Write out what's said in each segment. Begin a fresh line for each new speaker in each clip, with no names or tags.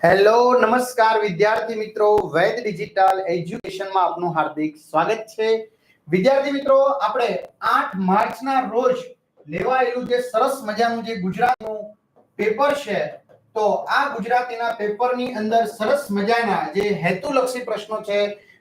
Hello, નમસ્કાર વિદ્યાર્થી મિત્રો. વેદ ડિજિટલ એજ્યુકેશનમાં આપનું હાર્દિક સ્વાગત છે. વિદ્યાર્થી મિત્રો, આપણે 8 માર્ચના રોજ લેવાયેલું જે સરસ મજાનું જે ગુજરાતનું પેપર છે, તો આ ગુજરાતીના પેપરની અંદર સરસ મજાના જે હેતુલક્ષી પ્રશ્નો છે,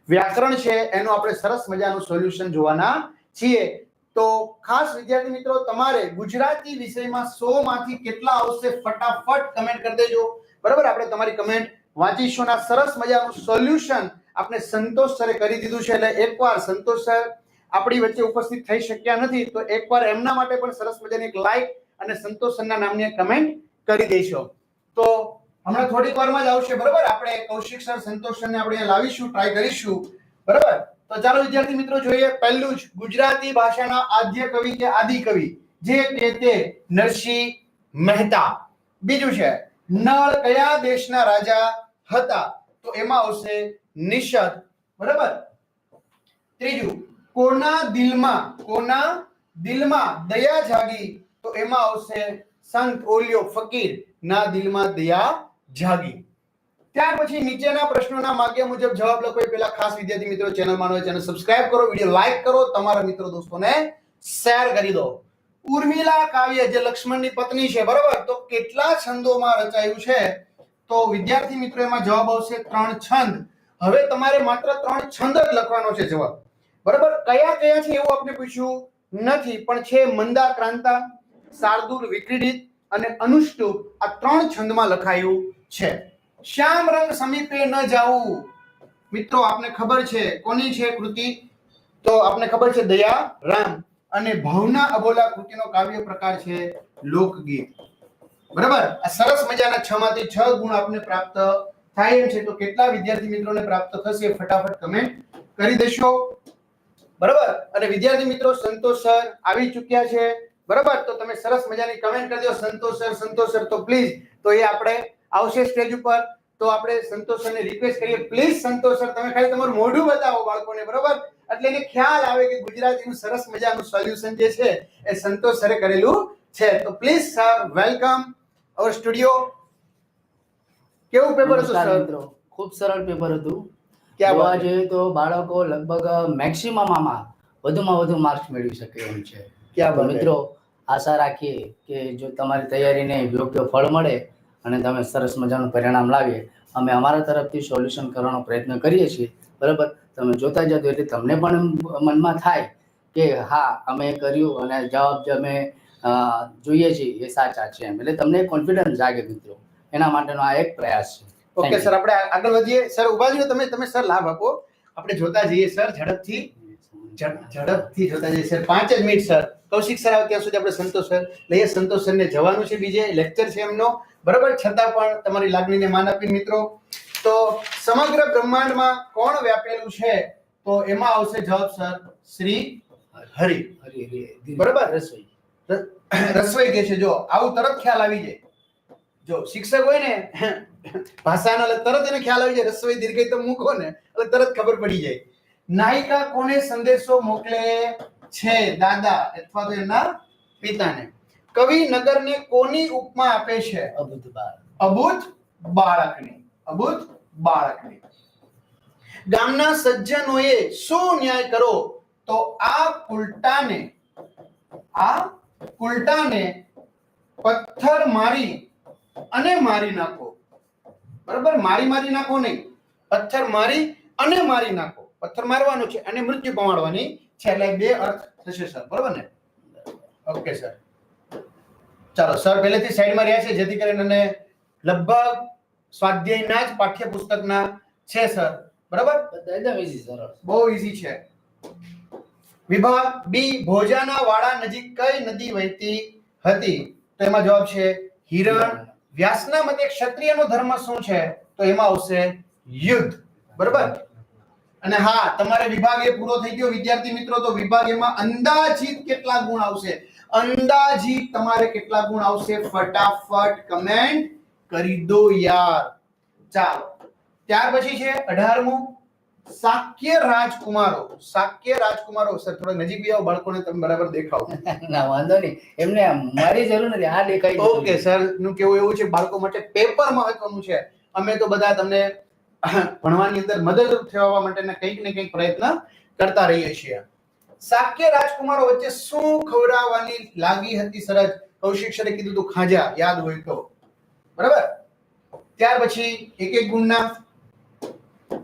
વ્યાકરણ છે, એનું આપણે સરસ મજાનું સોલ્યુશન જોવાના છીએ. તો ખાસ વિદ્યાર્થી મિત્રો, તમારે ગુજરાતી વિષયમાં સો માંથી કેટલા આવશે ફટાફટ કમેન્ટ કરી દેજો. બરાબર? આપણે તમારી કમેન્ટ વાંચીશું સરસ મજાનું સોલ્યુશન આપણે સંતોષ સરે કરી દીધું છે. એટલે એકવાર સંતોષ સર આપણી વચ્ચે ઉપસ્થિત થઈ શક્યા નથી, તો એકવાર એમના માટે પણ સરસ મજાની એક લાઈક અને સંતોષ સરના નામની કમેન્ટ કરી દેશો તો હમણાં થોડીક વારમાં જ આવશે, બરાબર? આપણે કૌશિક સર સંતોષ સરને આપણે લાવીશું ટ્રાય કરીશું. બરાબર? તો ચાલો વિદ્યાર્થી મિત્રો જોઈએ પહેલું જ ગુજરાતી ભાષાના આદ્ય કવિ કે આદિ કવિ. જે તે નરસિંહ મહેતા. બીજું છે, નળ કયા દેશના રાજા હતા? તો એમાં આવશે નિષદ. બરાબર? ત્રીજું, કોના દિલમાં કોના દિલમાં દયા જાગી? તો એમાં આવશે સંત ઓલિયો ફકીર. ના દિલમાં દયા જાગી. ત્યાર પછી નીચેના પ્રશ્નોના માગ્ય મુજબ જવાબ લખો. એ પહેલા ખાસ વિદ્યાર્થી મિત્રો ચેનલ માનો ચેનલ સબસ્ક્રાઇબ કરો, વિડિયો લાઈક કરો, તમારા મિત્રો દોસ્તોને શેર કરી દો. ઉર્મિલા કાવ્ય જે લક્ષ્મણની પત્ની છે, બરોબર? તો કેટલા છંદોમાં રચાયું છે? તો વિદ્યાર્થી મિત્રો, એમાં જવાબ આવશે ત્રણ છંદ. હવે તમારે માત્ર ત્રણ છંદ જ લખવાનો છે જવાબ. બરાબર? કયા કયા છે એવું આપણે પૂછ્યું નથી, પણ છે મંદા ક્રાંતા, શાર્દુલ વિક્રીડિત અને અનુષ્ટુપ. આ ત્રણ છંદમાં લખાયું છે. શ્યામ રંગ સમીપે ન જાવું મિત્રો, આપને ખબર છે કોની છે કૃતિ? તો આપને ખબર છે દયા, રામ અને ભાવના અબોલા કૃતિનો કાવ્ય પ્રકાર છે લોકગીત. બરાબર? આ સરસ મજાના છ માંથી છ ગુણ આપને પ્રાપ્ત થાય એમ છે. તો કેટલા વિદ્યાર્થી મિત્રોને પ્રાપ્ત થશે ફટાફટ કમેન્ટ કરી દેશો. બરાબર? અને વિદ્યાર્થી મિત્રો, સંતોષ સર આવી ચૂક્યા છે. બરાબર? તો તમે સરસ મજાની કમેન્ટ કરી દો. સંતોષ સર સંતોષ સર, તો પ્લીઝ તો એ આપણે આવશે સ્ટેજ ઉપર. તો આપણે સંતોષ સરને રિક્વેસ્ટ કરીએ. પ્લીઝ સંતોષ સર તમે ખાલી તમારું મોઢું બતાવો બાળકોને બરોબર? એટલે એને ખ્યાલ આવે કે ગુજરાતીનું સરસ મજાનું સોલ્યુશન જે છે એ સંતોષ સરે કરેલું છે. તો please sir welcome our studio કેવું પેપર હતું સર?
મિત્રો. ખૂબ સરળ પેપર હતું.
ક્યાં
જોવા જોઈએ તો બાળકો લગભગ મેક્સિમમ આમાં વધુમાં વધુ માર્ક્સ મેળવી શકે એમ છે.
ક્યાં છે?
મિત્રો આશા રાખીએ કે જો તમારી તૈયારીને યોગ્ય ફળ મળે અને તમે સરસ મજાનું પરિણામ લાવીએ. અમે અમારા તરફથી સોલ્યુશન કરવાનો પ્રયત્ન કરીએ છીએ. બરાબર? તમે જોતા જતો એટલે તમને પણ મનમાં થાય કે હા અમે કર્યું અને જવાબ જે અમે જોઈએ છીએ. એ સાચા છે એમ. એટલે તમને કોન્ફિડન્સ જાગે મિત્રો. એના માટેનો આ એક પ્રયાસ છે.
ઓકે સર આપણે આગળ વધીએ. સર ઊભા રહ્યો તમે તમે સર લાભ આપો. આપણે જોતા જઈએ સર ઝડપથી. ઝડપથી જોતા જઈએ સર પાંચ જ મિનિટ સર કૌશિક સર આવે ત્યાં સુધી આપણે સંતોષ સર લઈએ સંતોષ સરને જવાનું છે બીજે. લેક્ચર છે એમનો. બરાબર? છતાં પણ તમારી લાગણીને માન આપી મિત્રો તો સમગ્ર બ્રહ્માંડમાં કોણ વ્યાપેલું છે? તો એમાં આવશે જવાબ સર શ્રી હરિ.
હરિ
બરાબર.
રસોઈ.
રસોઈ કે છે જો આવું તરત ખ્યાલ આવી જાય. જો શિક્ષક હોય ને ભાષાનો તરત એને ખ્યાલ આવી જાય રસોઈ દીર્ઘઈ તો મૂકો ને એટલે તરત ખબર પડી જાય. નાયિકા કોને સંદેશો મોકલે છે? દાદા અથવા તો એના પિતાને. કવિ નગરને કોની ઉપમા આપે છે?
અબુધ બાળક.
અબુધ બાળકની. અભૂત બાળકની. ગામના સજ્જનોએ શું ન્યાય કરો? તો આ ઉલટાને આ ઉલટાને પથ્થર મારી અને મારી નાખો. બરાબર? મારી મારી નાખો નહીં. પથ્થર મારી અને મારી નાખો. પથ્થર મારવાનો છે અને મૃત્યુ પમાડવાની છે. એટલે બે અર્થ થશે સર. બરાબર ને? Okay sir. ચાલો સર પહેલેથી સાઈડમાં રહ્યા છે જેથી કરીને લગભગ સ્વાધ્યાયના જ પાઠ્યપુસ્તકના છે સર. બરાબર?
એકદમ ઈઝી સર
બહુ ઈઝી છે. વિભાગ બી ભોજાના વાડા નજીક કઈ નદી વહેતી હતી? તો એમાં જવાબ છે હિરણ. વ્યાસના મતે ક્ષત્રિયનો ધર્મ શું છે? તો એમાં આવશે યુદ્ધ. બરાબર? અને હા તમારે વિભાગ એ પૂરો થઈ ગયો વિદ્યાર્થી મિત્રો તો વિભાગ એમાં અંદાજિત કેટલા ગુણ આવશે? અંદાજિત તમારે કેટલા ગુણ આવશે? ફટાફટ કમેન્ટ કરી દો યાર. ચાલો ત્યાર પછી છે અઢારમું. શાક્ય રાજકુમારો શાક્ય રાજકુમારો. સર થોડા નજીક બી આવો બાળકોને તમે બરાબર દેખાવ.
ના વાંધો નહીં. એમને મારી જરૂર નથી આ દેખાય
ઓકે સરનું કેવું એવું છે બાળકો માટે પેપર મહત્વનું છે. અમે તો બધા તમને ભણવાની અંદર મદદરૂપ થવા માટેના કંઈક ને કંઈક પ્રયત્ન કરતા રહીએ છીએ. શાક્ય રાજકુમારો વચ્ચે શું ખવડાવવાની લાગી હતી સરજ? કૌશિક સરે કીધું તું ખાજા, યાદ હોય તો. બરાબર? ત્યાર પછી એક એક ગુણના.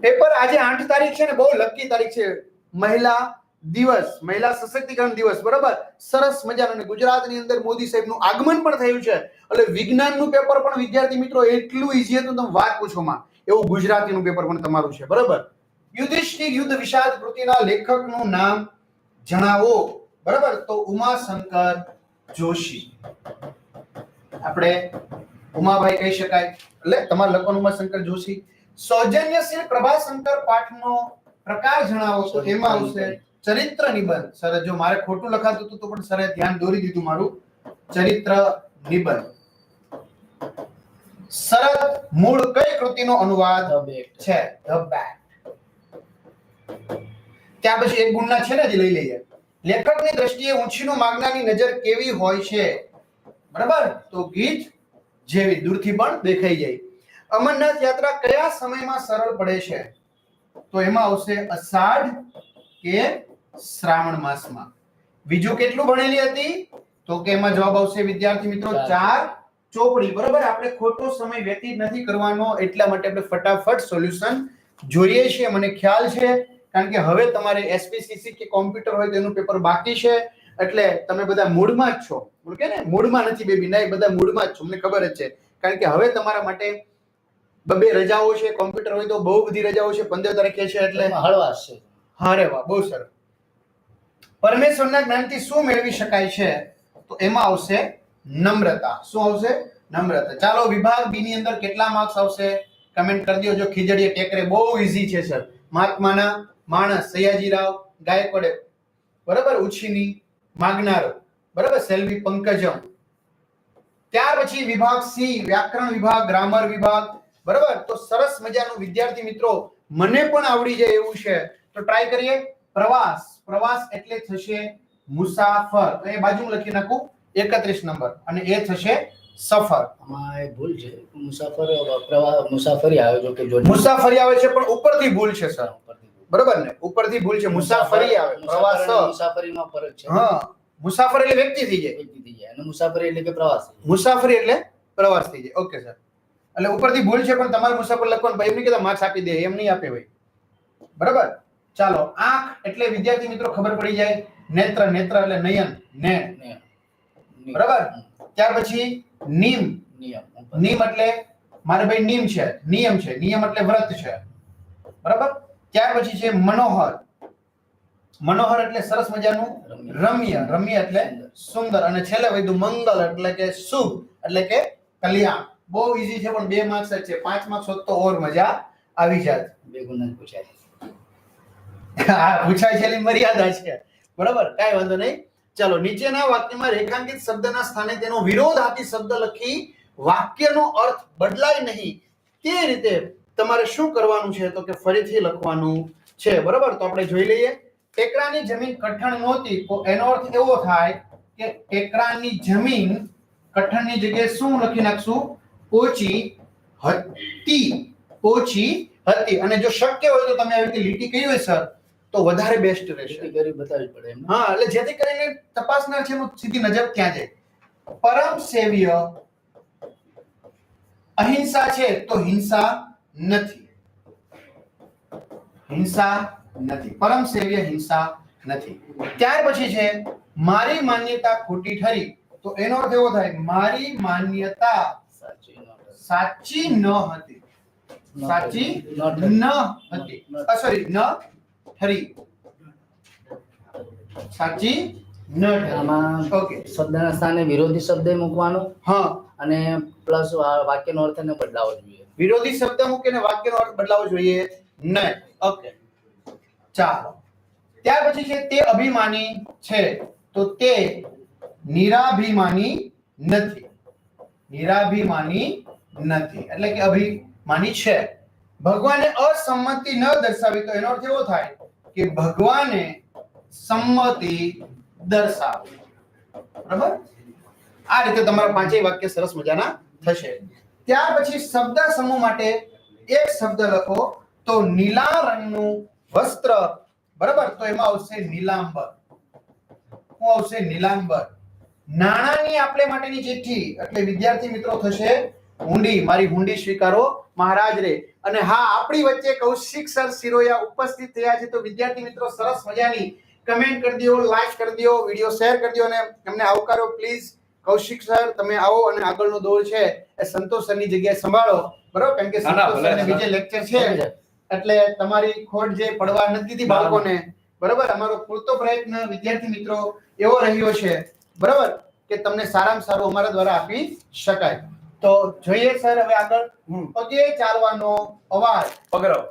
પેપર આજે આઠ તારીખ છે ને, બહુ લકી તારીખ છે. મહિલા દિવસ, મહિલા સશક્તિકરણ દિવસ, બરાબર? સરસ મજાનું અને ગુજરાતની અંદર મોદી સાહેબનું આગમન પણ થયું છે. એટલે વિજ્ઞાનનું પેપર પણ, વિદ્યાર્થી મિત્રો, એટલું ઈઝી હતું, તમે વાત પૂછોમાં એવું ગુજરાતીનું પેપર પણ તમારું છે, બરાબર? યુધિષ્ઠિર યુદ્ધ વિષાદ કૃતિના લેખકનું નામ જણાવો. બરાબર? તો ઉમાશંકર જોશી. આપણે ઉમાભાઈ કહી શકાય. એટલે તમારે લખવાનું ઉમાશંકર જોશી. સૌજન્યશીલ પ્રભાશંકર પાઠનો પ્રકાર જણાવો તો એમાં આવશે ચરિત્ર નિબંધ. સર જો મારે ખોટું લખાતું હતું તો પણ સરે ધ્યાન દોરી દીધું મારું. ચરિત્ર નિબંધ. શરદ મૂળ કઈ કૃતિનો અનુવાદ છે? ધ બેટ ત્યાર પછી એક ગુણના છે ને જ લઈ લઈએ. લેખકની દ્રષ્ટિએ ઊંચીનું માગનાની નજર કેવી હોય છે? બરાબર? તો ગીત જેવી દૂરથી પણ દેખાઈ જાય. અમરનાથ યાત્રા કયા સમયમાં સરળ પડે છે? તો એમાં આવશે અષાઢ કે શ્રાવણ માસમાં. બીજું કેટલું ભણેલી હતી? તો કે એમાં જવાબ આવશે વિદ્યાર્થી મિત્રો
ચાર.
ચાર ચોપડી. બરાબર? આપણે ખોટો સમય વ્યતીત નથી કરવાનો એટલા માટે આપણે ફટાફટ સોલ્યુશન જોઈએ છીએ. મને ખ્યાલ છે કારણ કે હવે તમારે એસપીસીસી કે કોમ્પ્યુટર હોય તેનું પેપર બાકી છે એટલે તમે બધા મૂડમાં જ છો. બોલ કે ને? મૂડમાં નથી બેબી નહીં બધા મૂડમાં જ છો મને ખબર જ છે. કારણ કે હવે તમારા માટે બબે રજાઓ છે કોમ્પ્યુટર હોય તો બહુ બધી રજાઓ છે પંદર તારીખે છે એટલે
હળવાશ છે.
હા વાહ બહુ સરસ. પરમેશ્વરના જ્ઞાનથી શું મેળવી શકાય છે? તો એમાં આવશે નમ્રતા. શું આવશે? નમ્રતા. ચાલો વિભાગ બી ની અંદર કેટલા માર્ક્સ આવશે? કમેન્ટ કરી દો જો ખીજડીએ ટેકરે બહુ ઈઝી છે સર મહાત્માના માણસ સયાજીરાવ ગાયકવાડે બરાબર ઉછીની માગનારો બરાબર સેલ્વી પંકજમ. ત્યાર પછી વિભાગ સી વ્યાકરણ વિભાગ ગ્રામર વિભાગ બરાબર? તો સરસ મજાનું વિદ્યાર્થી મિત્રો મને પણ આવડી જાય એવું છે. તો ટ્રાય કરીએ. પ્રવાસ પ્રવાસ એટલે થશે મુસાફર. તો એ બાજુ લખી નાખું એકત્રીસ નંબર. અને એ થશે સફર.
આમાં એ ભૂલ છે. મુસાફર પ્રવાસ મુસાફરી આવે જો કે
મુસાફરી આવે છે પણ ઉપરથી ભૂલ છે સર.
ઉપરથી.
બરાબર ને? ઉપરથી ભૂલ છે મુસાફરી આવે પ્રવાસ.
મુસાફરીમાં ફરક છે.
હા મુસાફર એટલે વ્યક્તિ થઈ જાય.
વ્યક્તિ થઈ જાય. અને મુસાફરી એટલે કે પ્રવાસ
મુસાફરી એટલે પ્રવાસ થઈ જાય. Okay sir. એટલે ઉપરથી ભૂલ છે પણ તમારે મુસાફર લખવાનું ભાઈ એમ નહીં કહેતા માર્ક્સ આપી દે એમ નહીં આપે ભાઈ. બરાબર? ચાલો આંખ એટલે વિદ્યાર્થી મિત્રો ખબર પડી જાય. નેત્ર નેત્ર એટલે નયન
ને.
બરાબર. ત્યાર પછી નિમ.
નિયમ.
નિમ એટલે મારે ભાઈ નિમ છે નિયમ છે. નિયમ એટલે વ્રત છે. બરાબર? ત્યાર પછી છે મનોહર. મનોહર એટલે સરસ મજાનું
રમ્ય.
રમ્ય. એટલે સુંદર. અને છેલ્લે વૈધું મંગલ એટલે કે શુભ એટલે કે કલ્યાણ. બહુ ઈઝી છે પણ બે માર્ક્સ જ છે. પાંચ માર્ક્સ હોત તો ઓર મજા આવી જાત.
બે ગુણ જ પૂછાય.
આ પૂછાય છે એની મર્યાદા છે. બરાબર? કાંઈ વાંધો નહીં. ચલો નીચેના વાક્યમાં રેખાંકિત શબ્દના સ્થાને તેનો વિરોધ આપી શબ્દ લખી વાક્યનો અર્થ બદલાય નહીં. તે રીતે તમારે શું કરવાનું છે તો કે ફરીથી લખવાનું છે બરાબર? તો આપણે જોઈ લઈએ. ટેકરાની જમીન કઠણ નહોતી તો એનો અર્થ એવો થાય કે ટેકરાની જમીન કઠણની જગ્યાએ શું લખી નાખશું? ઓછી હતી ઓછી હતી. અને જો શક્ય હોય તો તમે આવી રીતે લીટી કહી હોય સર તો વધારે બેસ્ટ રહેશે.
ગરીબ કરી બતાવવી પડે એમ
હા એટલે જેથી કરીને તપાસનાર છે એનું સીધી નજર ક્યાં જાય? પરમ સેવ્ય અહિંસા છે તો હિંસા નથી. હિંસા નથી. પરમ સેવ્ય હિંસા નથી. ત્યાર પછી છે મારી માન્યતા ખોટી ઠરી તો એનો અર્થ એવો થાય મારી માન્યતા
સાચી.
ન હતી. સાચી ન હતી. સોરી ન ઠરી. સાચી ન
આમાં
ઓકે.
શબ્દના સ્થાને વિરોધી શબ્દ મૂકવાનો
હા.
અને પ્લસ વાક્યનો અર્થ ને બદલાવો જોઈએ.
વિરોધી શબ્દ મૂકીને વાક્યનો અર્થ બદલાવો જોઈએ નહીં. ઓકે ચાલો. ત્યાર પછી છે તે અભિમાની છે. તો તે નિરાભિમાની નથી. નિરાભિમાની નથી. એટલે કે અભિમાની છે. ભગવાને અસંમતિ ન દર્શાવી, તો એનો અર્થ એવો થાય કે ભગવાને સંમતિ દર્શાવી. બરાબર? આ રીતે તમારા પાંચેય વાક્ય સરસ મજાના થશે. ત્યાર પછી શબ્દ સમૂહ માટે એક શબ્દ લખો. તો નીલા રંગનું વસ્ત્ર, બરાબર? તો એમાં આવશે નીલાંબર. શું આવશે? નીલાંબર. નાણાની આપણે માટેની ચિઠ્ઠી. એટલે વિદ્યાર્થી મિત્રો થશે હુંડી. મારી હુંડી સ્વીકારો. મહારાજ રે. અને હા, આપણી વચ્ચે કૌશિક સર સિરોયા ઉપસ્થિત થયા છે. તો વિદ્યાર્થી મિત્રો, સરસ મજાની કમેન્ટ કરી દો લાઈક કરી દો વીડિયો શેર કરી દો અને એમને આવકારો. પ્લીઝ કૌશિક સર તમે આવો અને આગળનો દોર છે એ સંતોષ સરની જગ્યાએ સંભાળો. બરોબર? કારણ કે સંતોષ સરને બીજે લેક્ચર છે. એટલે તમારી ખોટ જે પડવા નથી દીધી. બાળકોને. બરાબર? અમારો પૂરતો પ્રયત્ન વિદ્યાર્થી મિત્રો એવો રહ્યો છે. બરાબર? કે તમને સારામાં સારું અમારા દ્વારા આપી શકાય. તો જોઈએ સર હવે આગળ. પગે ચાલવાનો અવાજ.
પગરવ.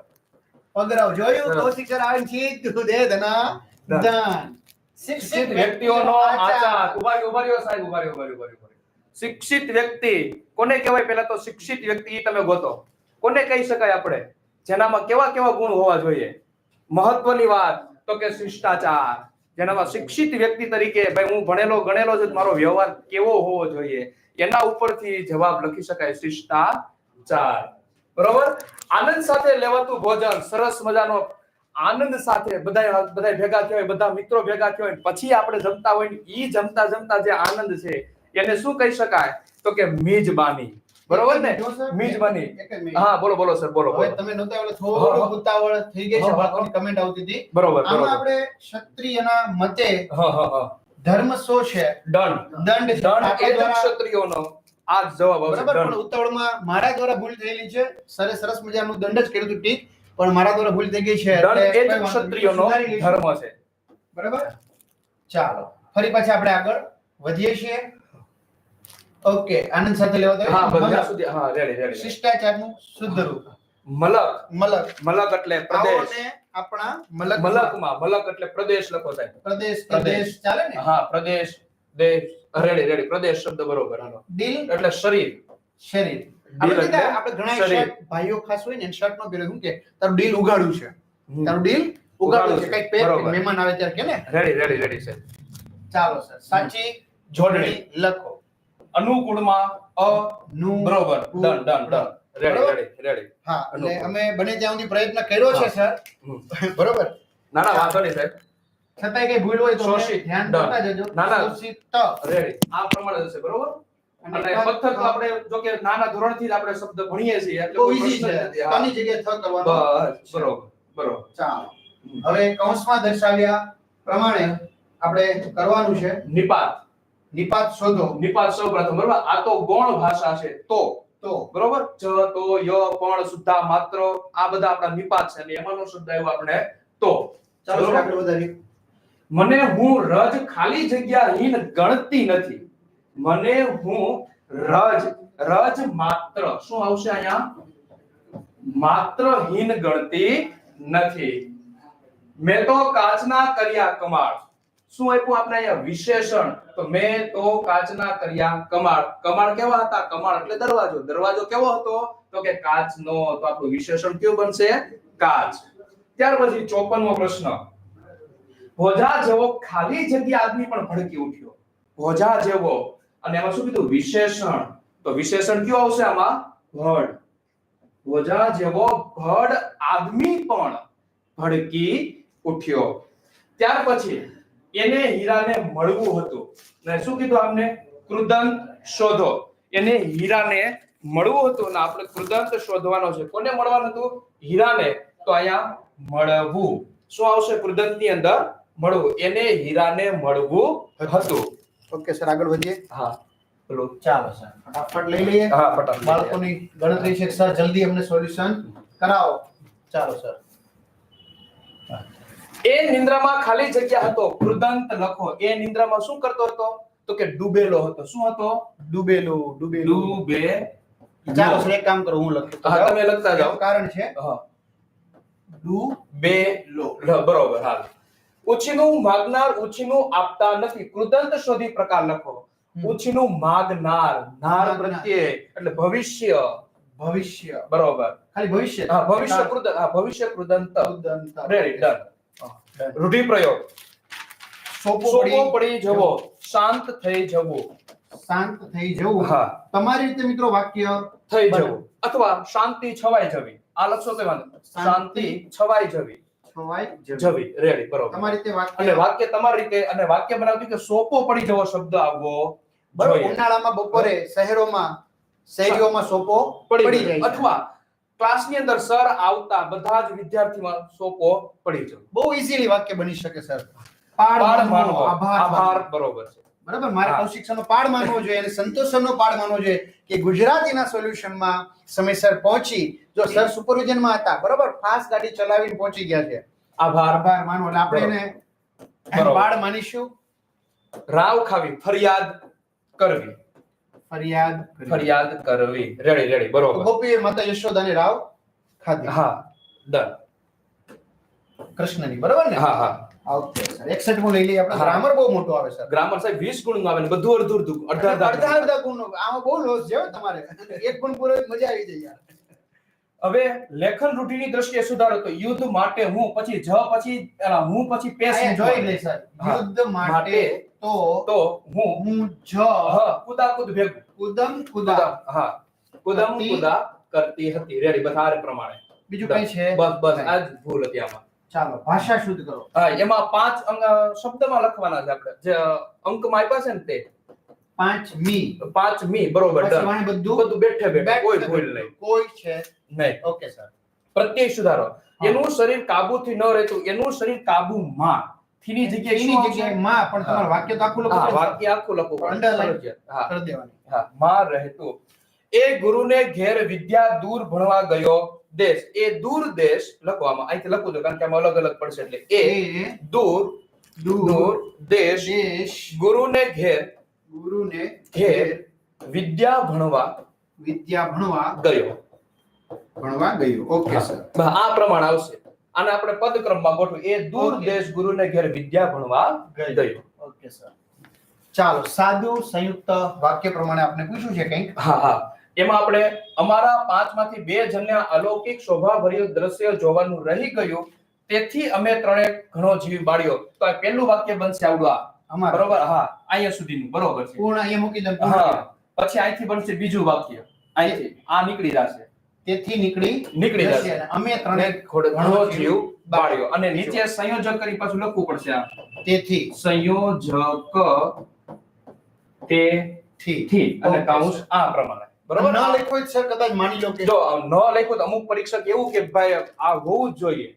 પગરવ જોયું. કૌશિક સર આવે છે દે ધના.
દાન. શિક્ષિત વ્યક્તિઓનો આચાર. ઊભા ઊભા રહ્યો સાહેબ ઊભા રહ્યો, ઊભા રહ્યો, ઊભા રહ્યો, શિક્ષિત વ્યક્તિ કોને કહેવાય પહેલા તો શિક્ષિત વ્યક્તિ તમે ગોતો. કોને કહી શકાય આપણે? જેનામાં કેવા કેવા ગુણ હોવા જોઈએ? મહત્વની વાત તો કે શિષ્ટાચાર. જેનામાં શિક્ષિત વ્યક્તિ તરીકે ભાઈ હું ભણેલો ગણેલો છું મારો વ્યવહાર કેવો હોવો જોઈએ? એના ઉપરથી જવાબ લખી શકાય શિષ્ટાચાર. બરોબર? આનંદ સાથે લેવાતું ભોજન સરસ મજાનો આનંદ સાથે બધા બધા ભેગા થયા હોય બધા મિત્રો ભેગા થયા હોય પછી આપણે જમતા હોય ઈ જમતા જમતા જે આનંદ છે એને શું કહી શકાય? તો કે મિજબાની બરોબર ને? મિજબાની. હા બોલો બોલો સર બોલો
હવે તમે નહોતા એટલે. થોડું ઉતાવળ થઈ ગઈ છે બાળકોની કમેન્ટ આવતી હતી.
બરોબર બરોબર.
આપણે ક્ષત્રિયના મતે
હા હા હા.
ધર્મ શું છે?
દંડ.
દંડ.
દંડ એ ક્ષત્રિયોનો આ જવાબ આવશે
બરાબર પણ ઉતાવળમાં મારા દ્વારા ભૂલ થયેલી છે. સરે સરસ મજાનું દંડ જ કર્યું હતું ઠીક પણ મારા દ્વારા ભૂલ થઈ ગઈ છે
એ જ. ક્ષત્રિયોનો. ધર્મ
બરાબર? ચાલો. ફરી પાછા આપણે આગળ વધીએ છીએ. ઓકે આનંદ સાથે લેવા દો.
હા બધા સુધી હા રેડી રેડી
શિષ્ટાચારનું શુદ્ધ રૂપ.
મલક.
મલક.
મલક એટલે પ્રદેશ.
આપણા મલક.
મલકમાં મલક એટલે પ્રદેશ લખો સાહેબ.
પ્રદેશ
પ્રદેશ.
ચાલે ને?
હા પ્રદેશ દેશ રેડી રેડી પ્રદેશ શબ્દ બરોબર હાલો.
દિલ.
એટલે શરીર.
શરીર. આપણે આપણે ઘણા શર્ટ ભાઈઓ ખાસ હોય ને શર્ટ નો પહેરે શું કે તારું ડીલ ઉગાડ્યું છે. તારું ડીલ ઉગાડું
ઉગાડું
છે. કંઈક પહેર મહેમાન આવે ત્યારે કે ને?
રેડી રેડી રેડી સર
ચાલો સર સાચી
જોડણી.
લખો.
અનુકૂળમાં અ
નું
બરોબર. Done done done ready ready ready
હા એટલે અમે બને ત્યાં સુધી પ્રયત્ન કર્યો છે સર. બરોબર?
ના ના વાંધો નહીં સાહેબ
છતાંય કઈ ભૂલ હોય તો ધ્યાન દેતા જજો.
ના, ના. આ પ્રમાણે જશે બરોબર?
અને
પથ્થર તો આપણે જો કે નાના ધોરણથી જ આપણે શબ્દ ભણીએ છીએ એટલે
બહુ
ઈઝી
છે.
જ.
કની જગ્યાએ થ કરવાનો?
બસ બરોબર બરોબર.
ચાલો. હવે કૌંસમાં દર્શાવ્યા પ્રમાણે આપણે કરવાનું છે.
નિપાત.
નિપાત શોધો.
નિપાત સૌપ્રથમ બરોબર? આ તો ગૌણ ભાષા છે. તો.
તો.
બરોબર? ચ તો ય પણ સુદ્ધા માત્ર આ બધા આપણા નિપાત છે. અને એમાંનો શબ્દ આવ્યો આપણે તો.
ચાલો આગળ વધારીએ.
મને હું રજ ખાલી જગ્યા હીન ગણતી નથી. મને હું રજ રજ માત્ર. શું આવશે અહીંયા? માત્ર હીન ગણતી નથી. મેં તો કાચના કર્યા કમાળ. શું આપ્યું આપણે અહીંયા? વિશેષણ. તો મેં તો કાચના કર્યા કમાળ. કમાળ કેવા હતા? કમાળ એટલે દરવાજો. દરવાજો કેવો હતો? તો કે કાચનો. તો આપણું વિશેષણ કયું બનશે? કાચ. ત્યાર પછી 54 મો પ્રશ્ન. ભોજા જેવો ખાલી જગ્યા આદમી પણ ભડકી ઉઠ્યો. ભોજા જેવો અને એમાં શું કીધું? વિશેષણ. તો વિશેષણ કયો આવશે આમાં? ભડ ભોજા જેવો ભડ આદમી પણ ભડકી ઉઠ્યો. ત્યાર પછી એને હીરાને મળવું હતું. ને શું કીધું આમને કૃદંત શોધો. એને હીરાને મળવું હતું ને આપણે કૃદંત શોધવાનો છે. કોને મળવાનું હતું? હીરાને. તો અહીંયા મળવું. શું આવશે? કૃદંતની અંદર મળવું. એને હીરાને મળવું હતું.
ઓકે સર આગળ વધીએ.
હા પેલું
ચાલો સર ફટાફટ લઈ લઈએ.
હા ફટાફટ
બાળકોની ગણતરી છે સર જલ્દી અમને સોલ્યુશન કરાવો. ચાલો સર
એ નિંદ્રામાં ખાલી જગ્યા હતો. કૃદંત લખો. એ નિંદ્રામાં શું કરતો હતો? તો કે ડૂબેલો હતો. શું હતો?
ડૂબેલો ડૂબેલો.
ડૂબે.
ચાલો સર એક કામ કરો હું લખું તો
હા તમે લખતા જાઓ.
કારણ છે
હા. ડૂબેલો. લો લ- બરોબર હાલ. ઉછીનું માગનાર ઉછીનું આપતા નથી. કૃદંત શોધી પ્રકાર લખો. ઉછીનું માગનાર નાર પ્રત્યે એટલે ભવિષ્ય.
ભવિષ્ય.
બરોબર.
ખાલી ભવિષ્ય.
હા ભવિષ્ય કૃદંત હા ભવિષ્ય કૃદંત.
કૃદંત.
રેડી ડન
રૂઢિ
પ્રયોગ
સોપો પડી
જવો. શાંત થઈ જવું.
શાંત થઈ જવું.
હા.
તમારી રીતે મિત્રો વાક્ય
થઈ જવું. અથવા શાંતિ છવાઈ જવી. આ લખશો તે શાંતિ છવાઈ જવી.
છવાઈ જવી.
જવી રેડી બરોબર.
તમારી રીતે
અને
વાક્ય
તમારી રીતે અને વાક્ય બનાવતી કે સોપો પડી જવો શબ્દ આવવો
બરોબર ઉનાળામાં બપોરે શહેરોમાં શહેરીઓમાં સોપો
પડી જાય. અથવા ક્લાસની અંદર સર આવતા બધા જ વિદ્યાર્થીમાં સોપો પડી જવો.
બહુ ઇઝીલી વાક્ય બની શકે સર. આભાર
બરોબર છે.
બરાબર? મારે
હા.
કૌશિકનો પાડ માનવો જોઈએ અને સંતોષનો પાડ માનવો જોઈએ કે ગુજરાતીના સોલ્યુશનમાં સમયસર પહોંચી જો સર સુપરવિઝનમાં હતા બરાબર? ફાસ્ટ ગાડી ચલાવીને પહોંચી ગયા છે.
આભાર.
આભાર માનો. એટલે આપણે એને પાડ માનીશું.
રાવ ખાવી ફરિયાદ કરવી.
ફરિયાદ
ફરિયાદ કરવી. રેડી રેડી બરોબર.
ગોપીએ માતા યશોદાને રાવ ખાધી.
હા ડન
કૃષ્ણની બરાબર ને?
હા હા.
ઓકે સર 61 માં લઈ લઈએ આપણે. ગ્રામર બહુ મોટો આવે સર
ગ્રામર સાહેબ 20 ગુણ આવે ને બધું અડધું અડધું અડધા
અડધા
અડધા
અડધા આમાં બહુ લોસ છે તમારે. એક ગુણ પૂરો મજા આવી જાય યાર.
હવે લેખન રૂઢિની દ્રષ્ટિએ સુધારો તો યુદ્ધ માટે હું પછી જ પછી હું પછી પેશ
જોઈ લે સર યુદ્ધ માટે
માટે
તો
તો હું
હું જ
કુદાકુદ ભેગું.
કુદમ કુદા.
કુદા હા. કુદમ
કરતી.
કુદા કરતી હતી. રેડી આ પ્રમાણે.
બીજું કઈ છે?
બસ બસ. આ ભૂલ હતી આમાં.
ચાલો ભાષા શુદ્ધ કરો.
હા એમાં પાંચ શબ્દમાં લખવાના છે આપણે. જે અંકમાં આપ્યા છે ને તે.
પાંચ મી.
પાંચ મી બરોબર
બધું
બધું બેઠે બેઠે કોઈ ભૂલ નહીં.
કોઈ છે
નહીં.
Okay sir.
પ્રત્યય સુધારો. એનું શરીર કાબુથી ન રહેતું એનું શરીર કાબુમાં. થીની જગ્યાએ
એની જગ્યાએ માં પણ તમારે વાક્ય તો આખું લખો
વાક્ય આખું
લખો
અંડરલાઈન હા.
કરી દેવાની.
હા માં રહેતું. એ ગુરુને ઘેર વિદ્યા દૂર ભણવા ગયો. દેશ એ દૂર દેશ લખવામાં અહીંથી લખું છું કારણ કે આમાં અલગ અલગ પડશે એટલે એ દૂર
દૂર
દૂર દેશ
દેશ
ગુરુને ઘેર
ગુરુને
ઘેર વિદ્યા ભણવા
વિદ્યા ભણવા
ગયો.
ભણવા ગયો. Okay sir.
આ પ્રમાણ આવશે. આને આપણે પદક્રમમાં ગોઠવું એ દૂર દેશ ગુરુને ઘેર વિદ્યા ભણવા ગયો.
Okay sir. ચાલો સાદું સંયુક્ત વાક્ય પ્રમાણે આપણે પૂછ્યું છે કંઈક?
હા હા. એમાં આપણે અમારા પાંચમાંથી બે જણને અલૌકિક શોભાભર્યું દ્રશ્ય જોવાનું રહી ગયું. તેથી અમે ત્રણે ઘણો જીવ બાળ્યો. તો આ પહેલું વાક્ય બનશે આવડું આ. બરોબર? હા. અહીંયા સુધીનું. બરોબર છે.
પૂર્ણ અહીંયા મૂકી દઉં.
હા. પછી અહીંથી બનશે બીજું વાક્ય. અહીંથી. આ નીકળી જશે.
તેથી નીકળી
નીકળી
જશે. અમે ત્રણે
ઘણો જીવ બાળ્યો. અને નીચે સંયોજક કરી પાછું લખવું પડશે આ.
તેથી.
સંયોજક તે
થી.
થી. અને કાઉન્સ આ પ્રમાણે. અમુક પરીક્ષક એવું કે ભાઈ આ હોવું જ જોઈએ.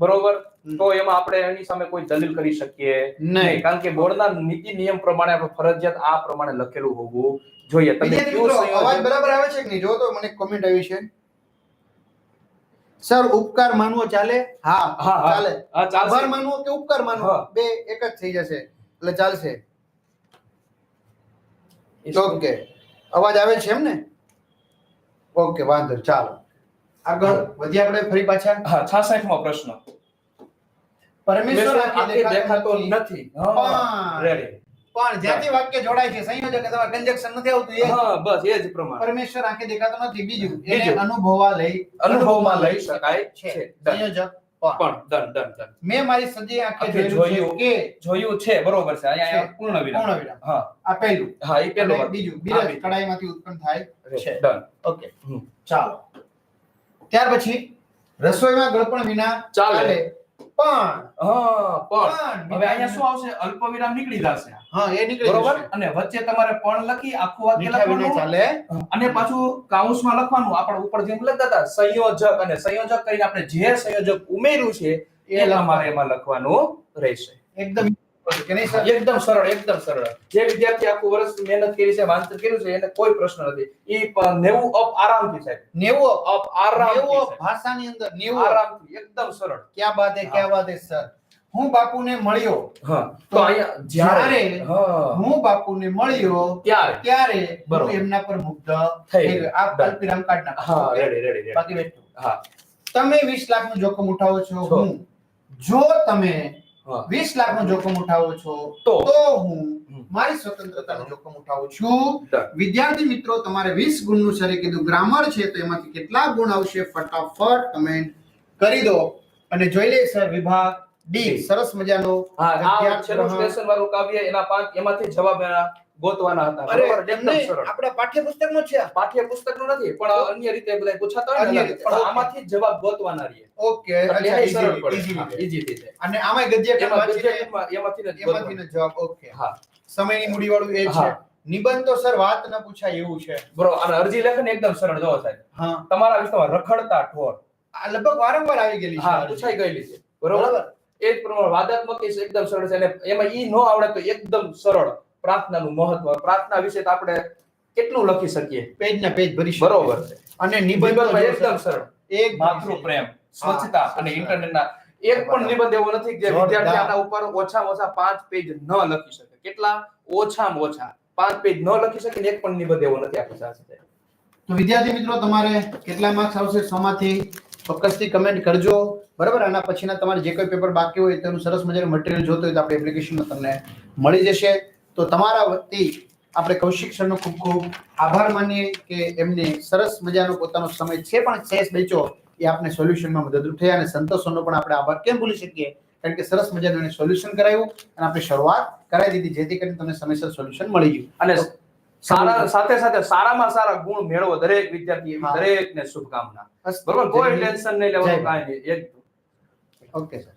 બરોબર? તો એમાં આપણે એની સામે કોઈ દલીલ કરી શકીએ
નહીં.
કારણ કે બોર્ડના નીતિ નિયમ પ્રમાણે આપણે ફરજિયાત આ પ્રમાણે લખેલું હોવું જોઈએ. તમે
અવાજ બરાબર આવે છે કે નહીં? જો તો મને કોમેન્ટ આવી છે. સર ઉપકાર માનવો ચાલે? હા ચાલે. આભાર માનવો કે ઉપકાર માનવો? બે એક જ થઈ જશે. એટલે ચાલશે. ઓકે અવાજ આવે છે એમ ને ઓકે વાંધો ચાલો. આગળ વધી આપણે ફરી પાછા?
હા 66 માં પ્રશ્ન.
પરમેશ્વર આંખે
દેખાતો
નથી.
રેડી
પણ જ્યાંથી વાક્ય જોડાય છે સંયોજક અથવા કંજક્શન નથી આવતું એ
હા બસ એ જ પ્રમાણે.
પરમેશ્વર આંખે દેખાતો નથી. બીજું એને
બીજું.
અનુભવવા લઈ
અનુભવમાં લઈ શકાય
છે.
છે.
સંયોજક. પણ
ડન ડન ડન
મેં મારી સજી આંખે જોયું. કે
જોયું છે બરોબર છે. અહીંયા પૂર્ણ વિરામ.
પૂર્ણ વિરામ.
હા.
આ પહેલું.
હા એ પેલો
બીજું બિરજ. કડાઈમાંથી ઉત્પન્ન થાય છે.
Done
okay. ચાલો. ત્યાર પછી રસોઈમાં ગળપણ વિના
ચાલે.
પણ
હા પણ હવે અહીંયા શું આવશે? અલ્પ વિરામ નીકળી જશે.
હા એ નીકળી
બરોબર? અને વચ્ચે તમારે પણ લખી આખું વાક્ય લખવાનું.
ચાલે.
અને પાછું કાઉન્સમાં લખવાનું. આપણે ઉપર જેમ લખતા હતા સંયોજક અને સંયોજક કરીને આપણે જે સંયોજક ઉમેર્યું છે એ તમારે એમાં લખવાનું રહેશે.
એકદમ
એકદમ સરળ એકદમ સરળ. જે વિદ્યાર્થી આખું વર્ષ મહેનત કરી છે વાંચન કર્યું છે એને કોઈ પ્રશ્ન નથી. એ નેવું અપ આરામથી સાહેબ.
નેવું
અપ? આરામ
નેવું. ભાષાની અંદર? નેવું
આરામથી એકદમ સરળ.
ક્યાં બાત હે ક્યાં બાત હે સર? હું બાપુને મળ્યો.
હા. તો જ્યારે? હું.
બાપુને મળ્યો
ત્યારે?
ત્યારે હું એમના પર મુગ્ધ.
થઈ.
આ નાખો.
હા
Okay?
રેડી રેડી
બાકી બેઠું.
હા.
તમે 20 લાખનું જોખમ ઉઠાવો છો. હું. જો તમે. વીસ લાખનું જોખમ ઉઠાવું છું
તો?
હું. મારી સ્વતંત્રતાનું જોખમ ઉઠાવું છું. વિદ્યાર્થી મિત્રો તમારે વીસ ગુણનું સરે કીધું ગ્રામર છે તો એમાંથી કેટલા ગુણ આવશે? ફટાફટ કમેન્ટ કરી દો. અને જોઈ લે સર વિભાગ ડી. સરસ મજાનો
હા આ છેલ્લું સ્ટેશન વાળું કાવ્ય એના પાંચ એમાંથી જવાબ એના ગોતવાના હતા.
અરે
પાઠ્યપુસ્તક
આપણા પાઠ્યપુસ્તકનો છે
પાઠ્યપુસ્તક નો નથી પણ અન્ય રીતે બધા પૂછાતા હોય ને પણ આમાંથી જવાબ ગોતવાના રહીએ
ઓકે
હા,
રીતે. અને આમાં
ગુજરાતીમાં એમાંથી જ
એમાંથી જવાબ. ઓકે.
હા.
સમયની મૂડી વાળું એ છે. નિબંધ તો સર વાત ન પૂછાય એવું છે.
બરોબર અને અરજી લેખન એકદમ સરળ. જોવો સાહેબ.
હા.
તમારા વિસ્તારમાં રખડતા ઠોર.
આ લગભગ વારંવાર આવી ગયેલી છે
પૂછાઈ ગયેલી છે.
બરોબર?
બરોબર. એ જ પ્રમાણે વાદાત્મક એકદમ સરળ છે. અને એમાં ઈ ન આવડે તો એકદમ સરળ. પ્રાર્થનાનું મહત્વ પ્રાર્થના વિશે આપણે કેટલું લખી શકીએ?
પેજ ના પેજ ભરી
બરોબર.
અને નિબંધ
નિબંધમાં એકદમ સરળ.
એક
માતૃ પ્રેમ સ્વચ્છતા અને. ઇન્ટરનેટના એક પણ નિબંધ એવો નથી કે વિદ્યાર્થી આના ઉપર ઓછામાં ઓછા પાંચ પેજ ન લખી શકે. કેટલા? ઓછામાં ઓછા પાંચ પેજ ન લખી શકે એક પણ નિબંધ એવો નથી આપણી સાથે
તો વિદ્યાર્થી મિત્રો તમારે કેટલા માર્ક્સ આવશે સોમાંથી ચોક્કસથી કમેન્ટ કરજો. બરાબર? આના પછીના તમારે જે કોઈ પેપર બાકી હોય તેનું સરસ મજાનું મટીરિયલ જોતો હોય તો આપણે એપ્લિકેશનમાં તમને મળી જશે. તો તમારા વતી આપણે કૌશિક સરનો ખૂબ ખૂબ આભાર માનીએ કે એમને સરસ મજાનો પોતાનો સમય છે પણ શેષ બેચો એ આપણે સોલ્યુશનમાં મદદરૂપ થયા અને સંતોષોનો પણ આપણે આભાર કેમ ભૂલી શકીએ? કારણ કે સરસ મજાનું એને સોલ્યુશન કરાવ્યું અને આપણે શરૂઆત કરાવી દીધી જેથી કરીને તમને સમયસર સોલ્યુશન મળી ગયું.
અને સારા સાથે સાથે સારામાં સારા ગુણ મેળવો દરેક વિદ્યાર્થી. દરેકને શુભકામના. બરોબર? કોઈ ટેન્શન નહીં લેવાનું. કાંઈ નહીં. એક
ઓકે સર.